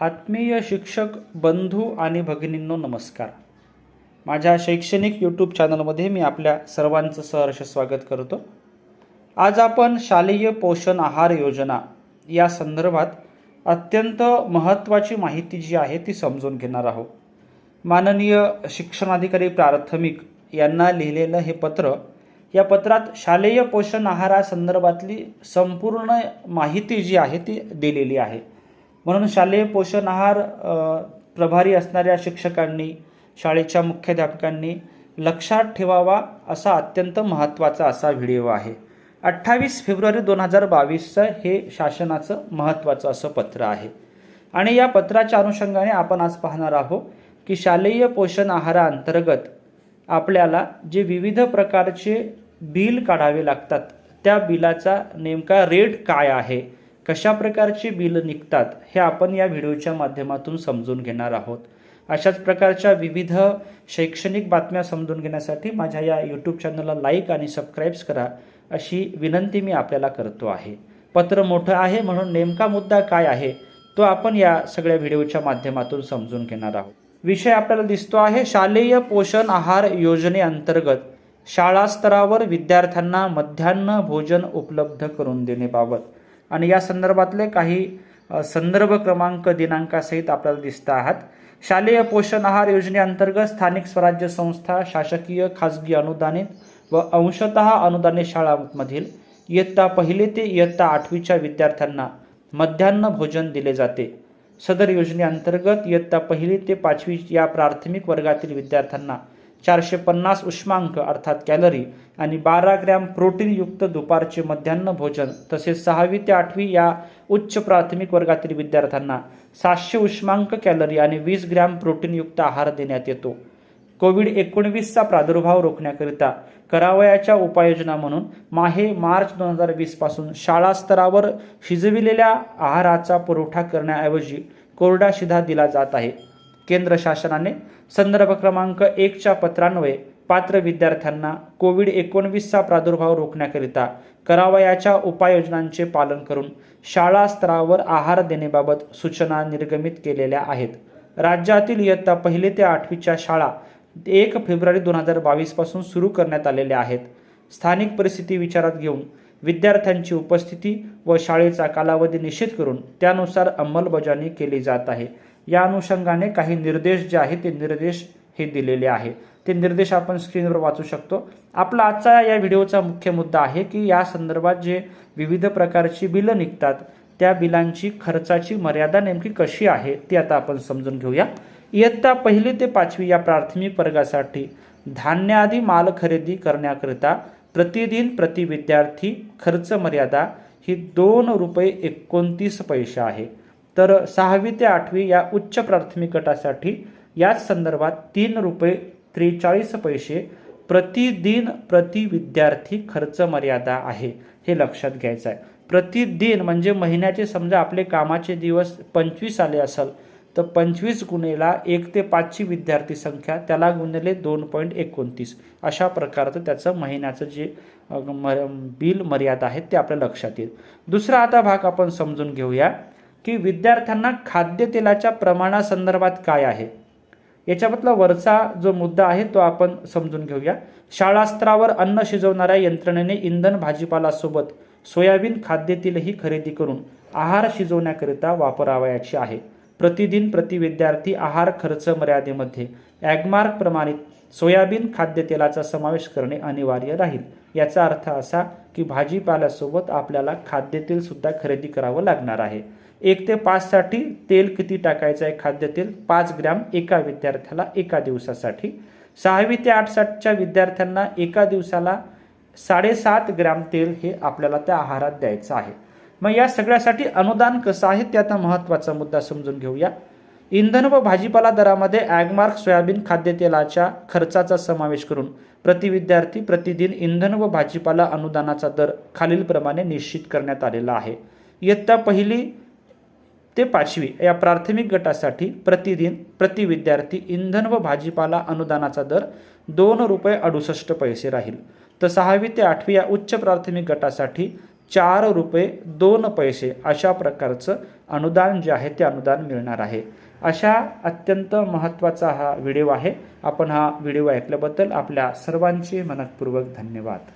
आत्मीय शिक्षक बंधू आणि भगिनींनो नमस्कार. माझ्या शैक्षणिक यूट्यूब चॅनलमध्ये मी आपल्या सर्वांचं सहर्ष स्वागत करतो. आज आपण शालेय पोषण आहार योजना या संदर्भात अत्यंत महत्त्वाची माहिती जी आहे ती समजून घेणार आहोत. माननीय शिक्षणाधिकारी प्राथमिक यांना लिहिलेलं हे पत्र या पत्रात शालेय पोषण आहारासंदर्भातली संपूर्ण माहिती जी आहे ती दिलेली आहे. म्हणून शालेय पोषण आहार प्रभारी असणाऱ्या शिक्षकांनी शाळेच्या मुख्याध्यापकांनी लक्षात ठेवावा असा अत्यंत महत्त्वाचा असा व्हिडिओ आहे. अठ्ठावीस फेब्रुवारी दोन हजार बावीसचं हे शासनाचं महत्त्वाचं असं पत्र आहे. आणि या पत्राच्या अनुषंगाने आपण आज पाहणार आहोत की शालेय पोषण आहाराअंतर्गत आपल्याला जे विविध प्रकारचे बिल काढावे लागतात त्या बिलाचा नेमका रेट काय आहे? कशा प्रकारची बिल निघतात हे आपण या व्हिडिओच्या माध्यमातून समजून घेणार आहोत. अशाच प्रकारच्या विविध शैक्षणिक बातम्या समजून घेण्यासाठी माझ्या या यूट्यूब चॅनलला लाईक आणि सबस्क्राईब्स करा अशी विनंती मी आपल्याला करतो आहे. पत्र मोठं आहे म्हणून नेमका मुद्दा काय आहे तो आपण या सगळ्या व्हिडिओच्या माध्यमातून समजून घेणार आहोत. विषय आपल्याला दिसतो आहे शालेय पोषण आहार योजनेअंतर्गत शाळा स्तरावर विद्यार्थ्यांना मध्यान्ह भोजन उपलब्ध करून देण्याबाबत आणि या संदर्भातले काही संदर्भ क्रमांक दिनांकासहित आपल्याला दिसत आहात. शालेय पोषण आहार योजनेअंतर्गत स्थानिक स्वराज्य संस्था शासकीय खाजगी अनुदानित व अंशतः अनुदानित शाळांमधील इयत्ता पहिले ते इयत्ता आठवीच्या विद्यार्थ्यांना मध्यान्ह भोजन दिले जाते. सदर योजनेअंतर्गत इयत्ता पहिली ते पाचवी या प्राथमिक वर्गातील विद्यार्थ्यांना चारशे पन्नास उष्मांक अर्थात कॅलरी आणि बारा ग्रॅम प्रोटीनयुक्त दुपारचे मध्यान्ह भोजन तसेच सहावी ते आठवी या उच्च प्राथमिक वर्गातील विद्यार्थ्यांना सातशे उष्मांक कॅलरी आणि वीस ग्रॅम प्रोटीनयुक्त आहार देण्यात येतो. कोविड एकोणवीसचा प्रादुर्भाव रोखण्याकरिता करावयाच्या उपाययोजना म्हणून माहे मार्च दोन हजार वीसपासून शाळा स्तरावर शिजविलेल्या आहाराचा पुरवठा करण्याऐवजी कोरडा शिधा दिला जात आहे. केंद्र शासनाने संदर्भ क्रमांक एकच्या पत्रान्वये पात्र विद्यार्थ्यांना कोविड एकोणवीसचा प्रादुर्भाव रोखण्याकरिता करावयाच्या उपाययोजनांचे पालन करून शाळा स्तरावर आहार देण्याबाबत सूचना निर्गमित केलेल्या आहेत. राज्यातील इयत्ता पहिली ते आठवीच्या शाळा एक फेब्रुवारी दोन हजार बावीसपासून सुरू करण्यात आलेल्या आहेत. स्थानिक परिस्थिती विचारात घेऊन विद्यार्थ्यांची उपस्थिती व शाळेचा कालावधी निश्चित करून त्यानुसार अंमलबजावणी केली जात आहे. या अनुषंगाने काही निर्देश जे आहेत ते निर्देश हे दिलेले आहे ते निर्देश आपण स्क्रीनवर वाचू शकतो. आपला आजचा या व्हिडिओचा मुख्य मुद्दा आहे की या संदर्भात जे विविध प्रकारची बिलं निघतात त्या बिलांची खर्चाची मर्यादा नेमकी कशी आहे ती आता आपण समजून घेऊया. इयत्ता पहिली ते पाचवी या प्राथमिक वर्गासाठी धान्य आदी माल खरेदी करण्याकरिता प्रतिदिन प्रति विद्यार्थी खर्च मर्यादा ही दोन रुपये एकोणतीस पैसे आहे. तर सहावी ते आठवी या उच्च प्राथमिक गटासाठी याच संदर्भात तीन रुपये त्रेचाळीस पैसे प्रतिदिन प्रति विद्यार्थी खर्च मर्यादा आहे हे लक्षात घ्यायचं आहे. प्रतिदिन म्हणजे महिन्याचे समजा आपले कामाचे दिवस पंचवीस आले असेल तर पंचवीस गुणेला एक ते पाचची विद्यार्थी संख्या त्याला गुणले दोन पॉईंट एकोणतीस. अशा प्रकारचं त्याचं महिन्याचं जे म मर बिल मर्यादा आहे ते आपल्या लक्षात येईल. दुसरा आता भाग आपण समजून घेऊया. की विद्यार्थ्यांना खाद्यतेलाच्या प्रमाणासंदर्भात काय आहे? याच्यामधला वरचा जो मुद्दा आहे तो आपण समजून घेऊया. शाळास्त्रावर अन्न शिजवणाऱ्या यंत्रणेने इंधन भाजीपालासोबत सोयाबीन खाद्यतेलही खरेदी करून आहार शिजवण्याकरिता वापरावयाची आहे. प्रतिदिन प्रति विद्यार्थी आहार खर्च मर्यादेमध्ये ॲगमार्क प्रमाणित सोयाबीन खाद्यतेलाचा समावेश करणे अनिवार्य राहील. याचा अर्थ असा की भाजीपाल्यासोबत आपल्याला खाद्यतेलसुद्धा खरेदी करावं लागणार आहे. एक ते पाचसाठी तेल किती टाकायचं आहे खाद्यतेल? पाच ग्रॅम एका विद्यार्थ्याला एका दिवसासाठी. सहावी ते आठ साठच्या विद्यार्थ्यांना एका दिवसाला साडेसात ग्रॅम तेल हे आपल्याला त्या आहारात द्यायचं आहे. मग या सगळ्यासाठी अनुदान कसं आहे? ते आता महत्त्वाचा मुद्दा समजून घेऊया. इंधन व भाजीपाला दरामध्ये ॲगमार्क सोयाबीन खाद्यतेलाच्या खर्चाचा समावेश करून प्रति विद्यार्थी प्रतिदिन इंधन व भाजीपाला अनुदानाचा दर खालीलप्रमाणे निश्चित करण्यात आलेला आहे. इयत्ता पहिली ते पाचवी या प्राथमिक गटासाठी प्रतिदिन प्रति विद्यार्थी इंधन व भाजीपाला अनुदानाचा दर दोन रुपये अडुसष्ट पैसे राहील. तर सहावी ते आठवी या उच्च प्राथमिक गटासाठी चार रुपये दोन पैसे अशा प्रकारचं अनुदान जे आहे ते अनुदान मिळणार आहे. अशा अत्यंत महत्त्वाचा हा व्हिडिओ आहे. आपण हा व्हिडिओ ऐकल्याबद्दल आपल्या सर्वांचे मनपूर्वक धन्यवाद.